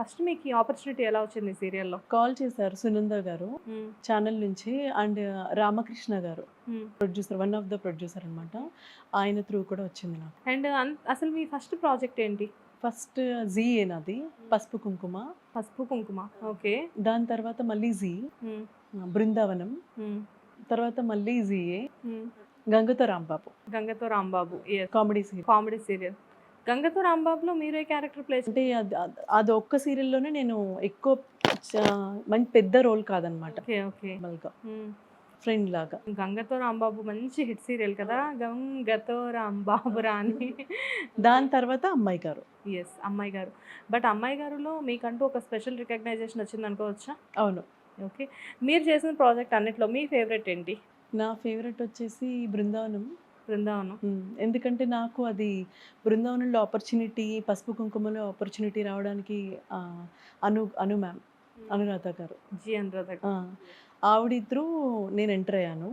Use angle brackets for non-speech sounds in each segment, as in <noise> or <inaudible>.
First మీకు ఈ opportunity ఎలా వచ్చింది సీరియల్లో? కాల్ చేశారు సునంద గారు ఛానల్ నుంచి and Ramakrishna garu producer one of the producer అనమాట ఆయన త్రూ కూడా వచ్చింది నాకు. అండ్ అసలు మీ ఫస్ట్ ప్రాజెక్ట్ ఏంటి? ఫస్ట్ జీఏ నాది పసుపు కుంకుమ. పసుపు కుంకుమ ఓకే. దాని తర్వాత మళ్ళీ జీ బృందావనం. తర్వాత మళ్ళీ జీఏ గంగతో Rambabu. గంగతో Rambabu comedy serial comedy serial గంగతో రాంబాబులో మీరు ఏ క్యారెక్టర్ ప్లే అంటే అది ఒక్క సీరియల్లోనే నేను ఎక్కువ మంచి పెద్ద రోల్ కాదనమాట. ఫ్రెండ్ లాగా. గంగతో రాంబాబు మంచి హిట్ సీరియల్ కదా? గంగతో రాంబాబు <laughs> రాని దాని తర్వాత అమ్మాయి గారు. ఎస్ అమ్మాయి గారు. బట్ అమ్మాయి గారులో మీకంటూ ఒక స్పెషల్ రికగ్నైజేషన్ వచ్చింది అనుకోవచ్చా? అవును. ఓకే మీరు చేసిన ప్రాజెక్ట్ అన్నిట్లో మీ ఫేవరెట్ ఏంటి? నా ఫేవరెట్ వచ్చేసి బృందావనం. బృందావనం. ఎందుకంటే నాకు అది బృందావనంలో ఆపర్చునిటీ పసుపు కుంకుమలో ఆపర్చునిటీ రావడానికి అను అను మ్యామ్ అనురాధ గారు. జి అనురాధ ఆ, ఆవిడ త్రూ నేను ఎంటర్ అయ్యాను.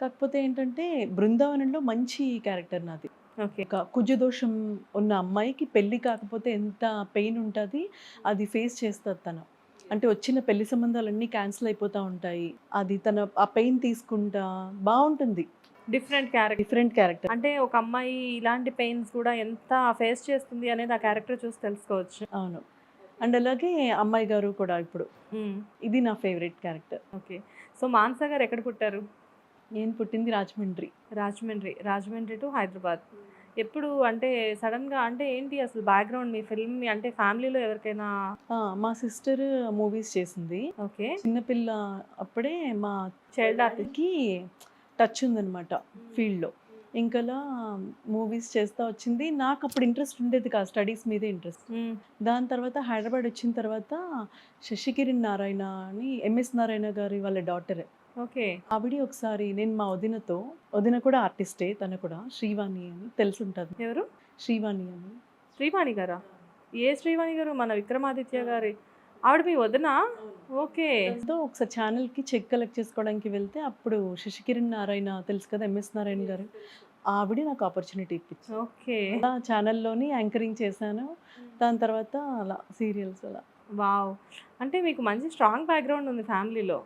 కాకపోతే ఏంటంటే బృందావనంలో మంచి క్యారెక్టర్ నాది. ఓకే. ఒక కుజదోషం ఉన్న అమ్మాయికి పెళ్ళి కాకపోతే ఎంత పెయిన్ ఉంటుంది అది ఫేస్ చేస్తుంది తను. అంటే వచ్చిన పెళ్ళి సంబంధాలన్నీ క్యాన్సిల్ అయిపోతూ ఉంటాయి. అది తన ఆ పెయిన్ తీసుకుంటా బాగుంటుంది. డిఫరెంట్ క్యారెక్టర్ డిఫరెంట్ క్యారెక్టర్ అంటే ఒక అమ్మాయి ఇలాంటి పెయిన్స్ కూడా ఎంత ఫేస్ చేస్తుంది అనేది ఆ క్యారెక్టర్ చూసి తెలుసుకోవచ్చు. అవును. అండ్ అలాగే అమ్మాయి గారు కూడా ఇప్పుడు. మ్మ్. ఇది నా favourite character okay so Mansa గారు ఎక్కడ పుట్టారు? నేను పుట్టింది రాజమండ్రి. రాజమండ్రి. రాజమండ్రి టు హైదరాబాద్. ఎప్పుడు అంటే సడన్గా అంటే ఏంటి అసలు బ్యాక్గ్రౌండ్ మీ ఫిల్మ్ అంటే ఫ్యామిలీలో ఎవరికైనా? మా సిస్టర్ మూవీస్ చేసింది. ఓకే చిన్నపిల్ల అప్పుడే మా చైల్డ్ ఆర్టిస్ట్కి టచ్ ఉందన్నమాట ఫీల్డ్లో. ఇంకలా మూవీస్ చేస్తూ వచ్చింది. నాకు అప్పుడు ఇంట్రెస్ట్ ఉండేది కాదు స్టడీస్ మీదే ఇంట్రెస్ట్. దాని తర్వాత హైదరాబాద్ వచ్చిన తర్వాత శశికిరణ్ నారాయణ అని ఎంఎస్ నారాయణ గారి వాళ్ళ డాటర్. ఓకే. ఆవిడ ఒకసారి నేను మా వదినతో వదిన కూడా ఆర్టిస్టే తను కూడా శ్రీవాణి అని తెలుసుంటుంది. ఎవరు? శ్రీవాణి అని. శ్రీవాణి గారా? ఏ శ్రీవాణి గారు? మన విక్రమాదిత్య గారి ఆవిడ మీ వదినా? ఓకే. ఒకసారి ఛానల్కి చెక్ కలెక్ట్ చేసుకోవడానికి వెళ్తే అప్పుడు శశికిరణ్ నారాయణ తెలుసు కదా ఎంఎస్ నారాయణ గారు? ఆవిడ నాకు ఆపర్చునిటీ ఇప్పించింది. ఓకే. అలా ఛానల్లోని యాంకరింగ్ చేశాను. దాని తర్వాత అలా సీరియల్స్ అలా. వావ్. అంటే మీకు మంచి స్ట్రాంగ్ బ్యాక్గ్రౌండ్ ఉంది ఫ్యామిలీలో.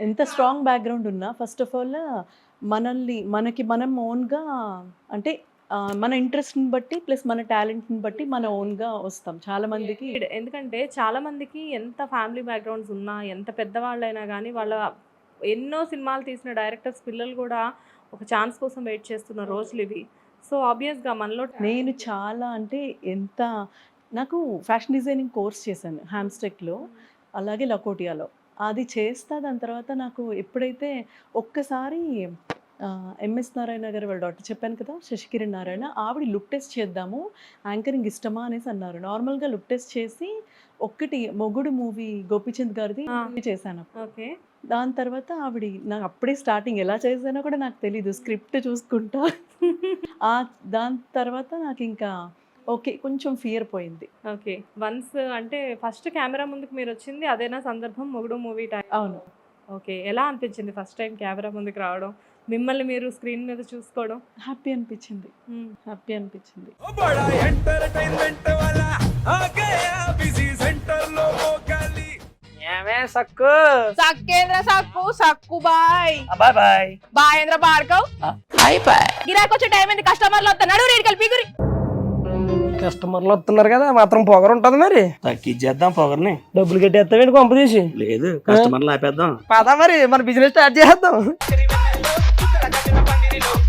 ఎంత స్ట్రాంగ్ బ్యాక్గ్రౌండ్ ఉన్నా ఫస్ట్ ఆఫ్ ఆల్ మనల్ని మనకి మనం ఓన్గా అంటే మన ఇంట్రెస్ట్ని బట్టి ప్లస్ మన టాలెంట్ని బట్టి మన ఓన్గా వస్తాం. చాలా మందికి ఎందుకంటే చాలా మందికి ఎంత ఫ్యామిలీ బ్యాక్గ్రౌండ్స్ ఉన్నా ఎంత పెద్దవాళ్ళైనా కానీ వాళ్ళ ఎన్నో సినిమాలు తీసిన డైరెక్టర్స్ పిల్లలు కూడా ఒక ఛాన్స్ కోసం వెయిట్ చేస్తున్న రోజులు ఇవి. సో ఆబ్వియస్గా మనలో నేను చాలా అంటే ఎంత నాకు ఫ్యాషన్ డిజైనింగ్ కోర్స్ చేశాను హ్యామ్స్టెక్లో అలాగే లకోటియాలో. అది చేస్తా దాని తర్వాత నాకు ఎప్పుడైతే ఒక్కసారి ఎంఎస్ నారాయణ గారు వాళ్ళ డాక్టర్ చెప్పాను కదా శశికిరణ్ నారాయణ ఆవిడ లుక్ టెస్ట్ చేద్దాము యాంకరింగ్ ఇష్టమా అనేసి అన్నారు. నార్మల్గా లుక్ టెస్ట్ చేసి ఒక్కటి మొగుడు మూవీ గోపీచంద్ గారిది. చేశాను. ఓకే. దాని తర్వాత ఆవిడ నాకు అప్పుడే స్టార్టింగ్ ఎలా చేశానో కూడా నాకు తెలీదు స్క్రిప్ట్ చూసుకుంటా. ఆ దాని తర్వాత నాకు ఇంకా ఓకే కొంచెం ఫియర్ పోయింది. ఓకే. వన్స్ అంటే ఫస్ట్ కెమెరా ముందుకు మీరు వచ్చింది అదేనా సందర్భం మొగుడు మూవీ టైం అవును. ఓకే. ఎలా అనిపించింది ఫస్ట్ టైం కెమెరా ముందుకు రావడం? మిమ్మల్ని మీరు స్క్రీన్ మీద చూసుకోవడం? హ్యాపీ అనిపించింది. హ్యాపీ అనిపించింది. Sakku? Sakku Sakku bye. Bye bye. కస్టమర్లు వస్తున్నారు కస్టమర్లు వస్తున్నారు కదా మాత్రం పొగరు ఉంటది మరి. తగ్గిచ్చేద్దాం పొగర్ని. డబ్బులు కట్టేస్తామేంటి పంపు తీసి? లేదు కస్టమర్లు ఆపేద్దాం. పదా మరి మన బిజినెస్ స్టార్ట్ చేద్దాం. got nothing up on the low.